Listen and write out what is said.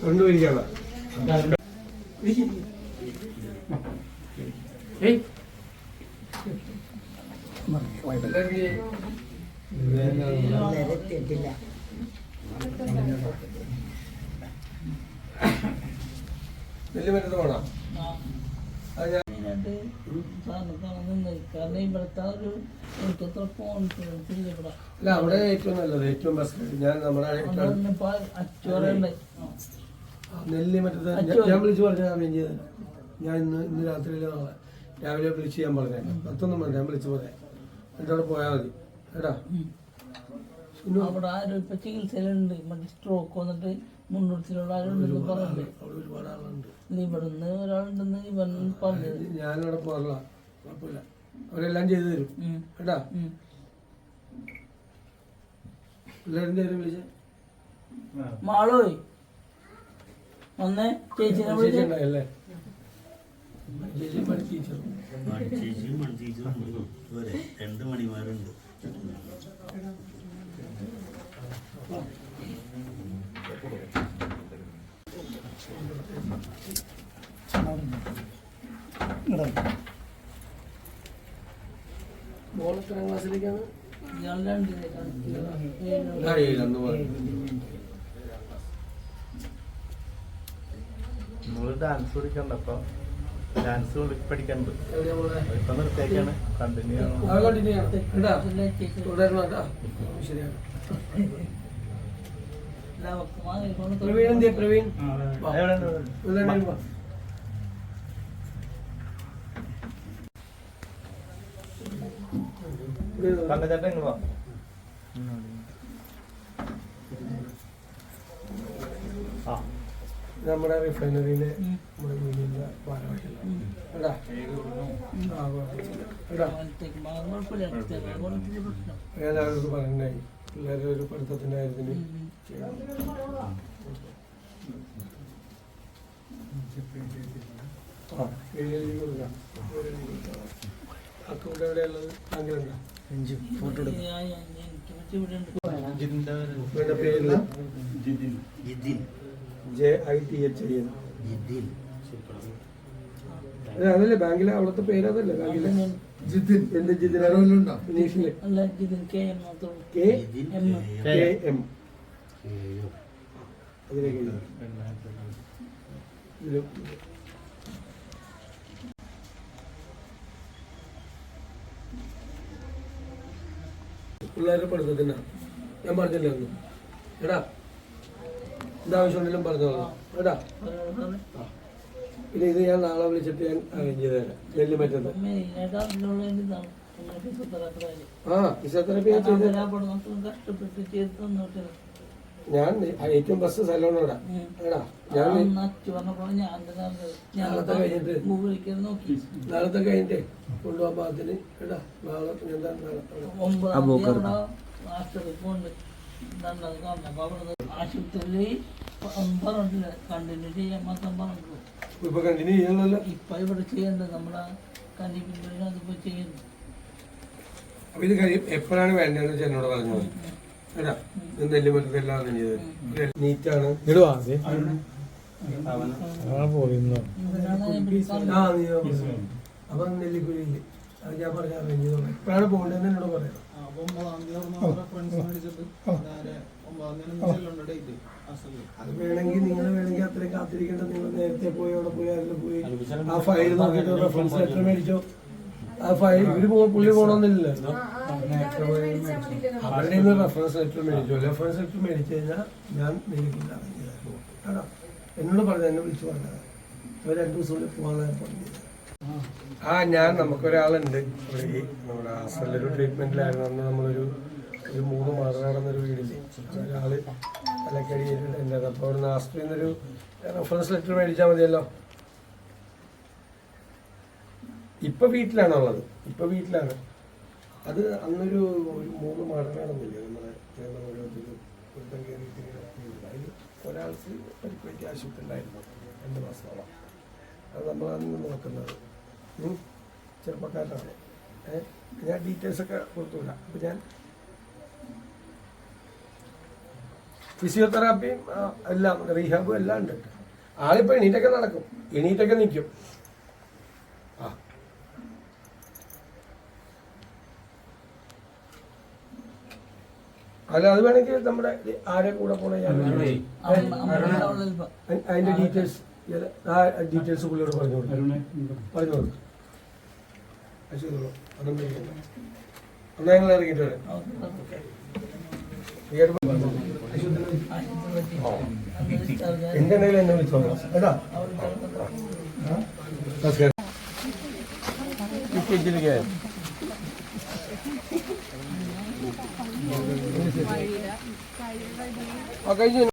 കൊണ്ടുപോയിരിക്കണം എത്തിയിട്ടില്ല നെല്ലിമറ്റത്ത് പോണം? അത് ഞാൻ നിന്നത് കാരണം ഇവിടുത്തെ ഒരു കോൺഫിഡൻസ് ഇല്ല ഇവിടെ? അല്ല അവിടെ ഏറ്റവും നല്ലത് ഏറ്റവും ബെസ്റ്റ് ഞാൻ നമ്മുടെ അച്ചുവറുണ്ട് നെല്ലിമറ്റത്ത് ഞാൻ- വിളിച്ചു പറഞ്ഞ അറേഞ്ച് ചെയ്തത്. ഞാൻ ഇന്ന് ഇന്ന് രാത്രിയിൽ നാളെ രാവിലെ വിളിച്ച് ഞാൻ പറഞ്ഞേ. പത്തൊന്നും പറഞ്ഞു ഞാൻ വിളിച്ചു പറയാം. എന്നിട്ട് അവിടെ പോയാൽ മതി. കേട്ടാ? അവിടെ ആരും ഇപ്പൊ ചികിത്സയിലുണ്ട്. മറ്റേ സ്ട്രോക്ക് വന്നിട്ട് മുന്നൂറ്റിലുള്ള ആരുണ്ടെന്ന് പറഞ്ഞിട്ട് അവിടെ ഒരുപാട് ആളുണ്ട്. ഇവിടുന്ന് ഒരാളുണ്ടെന്ന് ഇവൻ പറഞ്ഞത്. ഞാനവിടെ പോകാറില്ല. കുഴപ്പമില്ല. അവരെല്ലാം ചെയ്തു തരും. കേട്ടാ. പിള്ളേരിന്റെ പേര് വിളിച്ചേ? മാളോയ് ചേച്ചിനെ ചേച്ചിണ്ടായല്ലേ ചേച്ചി രണ്ട് മണിമാരുണ്ട്. മോൾ എത്രാം ക്ലാസ്സിലേക്കാണ്? നമ്മൾ ഡാൻസ് പഠിക്കണ്ട അപ്പൊ ഡാൻസ് പഠിക്കണ്ട്. മോളെ? ഇപ്പൊ നിർത്തിയേക്കാണ്. കണ്ടിന്യൂ ശരിയാണ്. പ്രവീൺ പ്രവീൺ വാ. എവിടെയാണ്? പിള്ളേരുടെ വാ. ഇവിടെ വാ. പങ്കജേട്ടൻ ഇങ്ങ് വാ ആ നമ്മുടെ റിഫൈനറിയിലെ ഉം. നമ്മുടെ യൂണിയന്റെ ഭാരവാഹികളാണ് കേട്ടാ ആ റിഫൈനറിയിലെ മാത്രം കുഴപ്പമില്ല. ചെറിയ കുഴപ്പമില്ല. പ്രശ്നം ഞാൻ അവരോട് പറഞ്ഞിട്ടുണ്ടായി പിള്ളേരുടെ ഒരു പഠിത്തത്തിന്റെ കാര്യത്തിന്. ആ, എഴുതി കൊടുക്കാം. ഏഴ് എഴുതി കൊടുക്കാം. അക്കൗണ്ട് എവിടെയുള്ളത് ബാങ്കിലുണ്ടോ ഞാൻ- ഞാൻ- എനിക്ക് പറ്റി ഇവിടെ ഉണ്ട്. ജിതിന്റെ ഇവരുടെ പേരിൽ Jithin. Jithin. J I T H I N. Jithin. അതെ, അതല്ലേ ബാങ്കിലെ അവിടുത്തെ പേര് അതല്ലേ ബാങ്കിലെ? ജിതിൻ. എന്റെ ജിതിനുണ്ടോ ഇനീഷ്യൽ ഇംഗ്ലീഷിൽ. കെ എം മാത്രം K Jithin M. K M. അതിലേക്ക്. ഇതിൽ പിള്ളേരുടെ പഠിത്തത്തിന് ഞാൻ പറഞ്ഞില്ലേ ഒന്നും എടാ എന്താവശ്യമുണ്ടെങ്കിലും പറഞ്ഞോളാം എടാ. പിന്നെ ഇത് ഞാൻ നാളെ വിളിച്ചിട്ട് ഞാൻ അറേഞ്ച് ചെയ്ത് തരാം. ഇതാണ് ഫിസിയോതെറാപ്പി ആ ഫിസിയോതെറാപ്പി ഞാൻ ചെയ്ത് ഞാൻ ഏറ്റവും ബസ് സലോണോടാ. എടാ ഞാൻ നാളത്തെ കഴിഞ്ഞിട്ട്. നാളത്തെ കഴിഞ്ഞിട്ട് കൊണ്ടുപോകാൻ പാകത്തിന്. എടാ നാളെ എന്താ ആശുപത്രിയിൽ കണ്ടിന്യൂ ചെയ്യാൻ മാത്രം പറഞ്ഞിട്ടുള്ളൂ ഇപ്പൊ കണ്ടിന്യൂ ചെയ്യണല്ലോ. ഇപ്പൊ ഇവിടെ ചെയ്യേണ്ടത് നമ്മളെ കണ്ടിന്യൂ അതിപ്പോ ചെയ്യുന്നു. അപ്പൊ ഇത് കഴിയും എപ്പോഴാണ് വേണ്ടതെന്ന് വെച്ചാൽ എന്നോട് പറഞ്ഞത് എടാ അറേഞ്ച് ചെയ്ത് നീറ്റാണ് അപ്പൊ നെല്ലിക്കുഴിയിൽ അത് ഞാൻ പറഞ്ഞ ചെയ്തോളാം എപ്പോഴാണ് പോകേണ്ടതെന്ന് എന്നോട് പറയാം. അത് വേണമെങ്കിൽ നിങ്ങൾ വേണമെങ്കിൽ അത്രയും കാത്തിരിക്കേണ്ട. നിങ്ങൾ നേരത്തെ പോയി അവിടെ പോയി അതിൽ പോയി. ആ ഫയൽ നോക്കിയിട്ട് റെഫറൻസ് ലെറ്റർ മേടിച്ചോ. ആ ഫയൽ ഇവർ പോ പുള്ളി പോകണമെന്നില്ലല്ലോ. അവരുടെ നിന്ന് റെഫറൻസ് ലെറ്റർ മേടിച്ചു റെഫറൻസ് ലെറ്റർ മേടിച്ചു കഴിഞ്ഞാൽ ഞാൻ മേടിക്കില്ല കേട്ടോ എന്നോട് പറഞ്ഞു എന്നെ വിളിച്ചു പറഞ്ഞത് ഒരു രണ്ടു ദിവസത്തിനുള്ളിൽ പോകാൻ പറഞ്ഞത് ആ ഞാൻ നമുക്കൊരാളുണ്ട് ഈ നമ്മുടെ ഹാസ്റ്റലിലൊരു ട്രീറ്റ്മെന്റിലായിരുന്നു അന്ന് നമ്മളൊരു ഒരു മൂന്ന് മാസം നടന്നൊരു വീടില്ലേ ഒരാൾ തലക്കടി എന്റെ അപ്പോൾ അവിടുന്ന് ഹാസ്റ്റലിൽ നിന്നൊരു റെഫറൻസ് ലെറ്റർ മേടിച്ചാൽ മതിയല്ലോ ഇപ്പൊ വീട്ടിലാണുള്ളത് ഇപ്പൊ വീട്ടിലാണ് അത് അന്നൊരു ഒരു മൂന്ന് നമ്മളെ നമ്മുടെ കേരളം ഓരോരുത്തരും ഇങ്ങനെ വീട്. അതിൽ ഒരാൾക്ക് പരിക്ക് പറ്റിയ ആശുപത്രി ഉണ്ടായിരുന്നു രണ്ട് മാസത്തോളം അത് നമ്മളാണ് നോക്കുന്നത്. ചെറുപ്പക്കാരനാണ് ഞാൻ ഡീറ്റെയിൽസ് ഒക്കെ കൊടുത്തുവിടാം അപ്പം ഞാൻ ഫിസിയോതെറാപ്പിയും എല്ലാം റീഹാബും എല്ലാം ഉണ്ട്. ആളിപ്പോൾ എണീറ്റൊക്കെ നടക്കും എണീറ്റൊക്കെ നിൽക്കും അല്ല അത് വേണമെങ്കിൽ നമ്മുടെ ആരെ കൂടെ പോണ ഞാൻ അതിന്റെ ഡീറ്റെയിൽസ് ആ ഡീറ്റെയിൽസ് പുള്ളിയോട് പറഞ്ഞു പറഞ്ഞോളൂ പറഞ്ഞു കൊടുക്കും. അത് ചെയ്തോളൂ. അതൊന്നും എന്നാ ഞങ്ങൾ ഇറങ്ങിയിട്ട് വരാം. എന്തുണ്ടെങ്കിലും എന്നെ വിളിച്ചോളാം കേട്ടോ നമസ്കാരം കഴിഞ്ഞു.